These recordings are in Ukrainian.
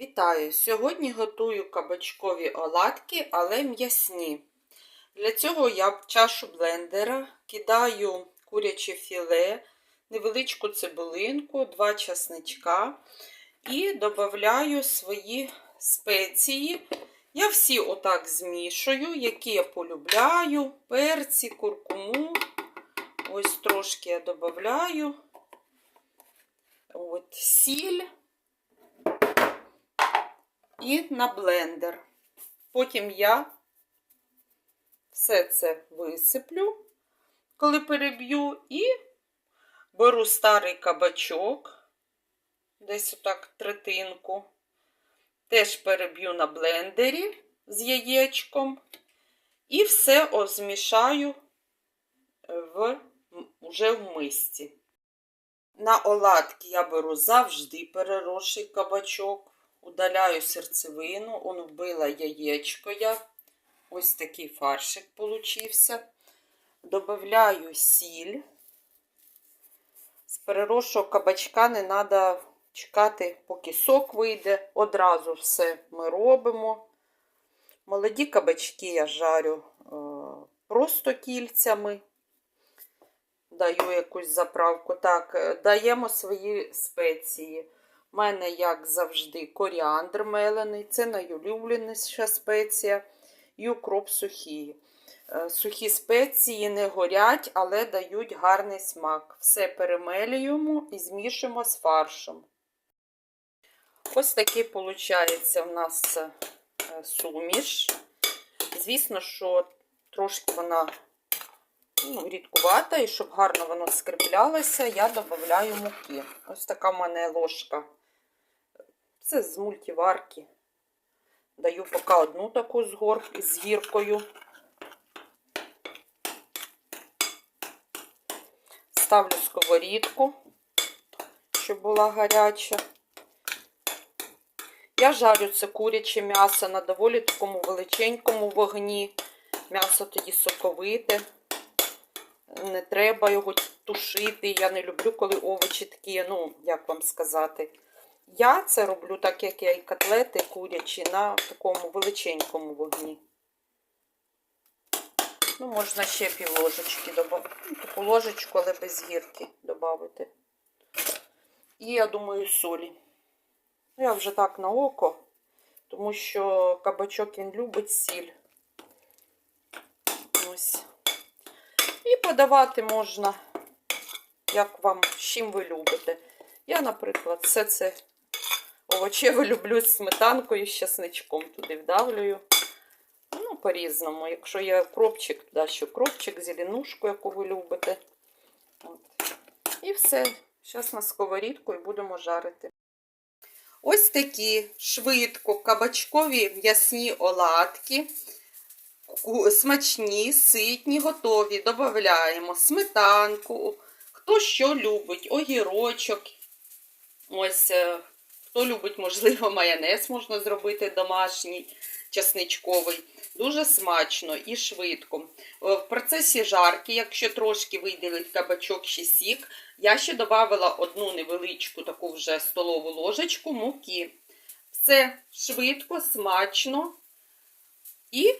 Вітаю! Сьогодні готую кабачкові оладки, але м'ясні. Для цього я в чашу блендера кидаю куряче філе, невеличку цибулинку, два часничка і додаю свої спеції. Я всі отак змішую, які я полюбляю, перці, куркуму. Ось трошки я додаю. От, сіль і на блендер. Потім я все це висиплю, коли переб'ю, і беру старий кабачок, десь отак третинку, теж переб'ю на блендері з яєчком, і все змішаю в, вже в мисці. На оладки я беру завжди переросший кабачок. Удаляю серцевину, он вбила яєчко я. Ось такий фаршик получився. Добавляю сіль. З переросшого кабачка не треба чекати, поки сок вийде. Одразу все ми робимо. Молоді кабачки я жарю е, просто кільцями. Даю якусь заправку. Так, е, даємо свої спеції. У мене, як завжди, коріандр мелений, це найулюбленіша спеція і укроп сухий. Е, Сухі спеції не горять, але дають гарний смак. Все перемелюємо і змішуємо з фаршем. Ось такий, виходить, у нас е, суміш. Звісно, що трошки вона ну, рідкувата, і щоб гарно воно скріплялося, я додаю муки. Ось така в мене ложка. Це з мультиварки. Даю поки одну таку з, гор... з гіркою. Ставлю сковорідку, щоб була гаряча. Я жарю це куряче м'ясо на доволі такому величенькому вогні. М'ясо тоді соковите. Не треба його тушити. Я не люблю, коли овочі такі, ну, як вам сказати. Я це роблю так, як я і котлети курячі на такому величенькому вогні. Ну, можна ще пів ложечки додати. Ну, таку ложечку, але без гірки додати. І, я думаю, солі. Ну, я вже так на око, тому що кабачок він любить сіль. Ось. І подавати можна, як вам, з чим ви любите. Я, наприклад, все це овочеве люблю з сметанкою, з часничком туди вдавлюю. Ну, по-різному. Якщо є кропчик, ще кропчик, зеленушку, яку ви любите. От. І все. Зараз на сковорідку і будемо жарити. Ось такі швидко кабачкові м'ясні оладки. Смачні, ситні, готові. Додаємо сметанку. Хто що любить, огірочок. Ось, хто любить, можливо, майонез можна зробити домашній, часничковий. Дуже смачно і швидко. В процесі жарки, якщо трошки виділить кабачок чи сік, я ще додавала одну невеличку таку вже столову ложечку муки. Все швидко, смачно і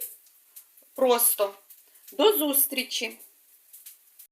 просто. До зустрічі!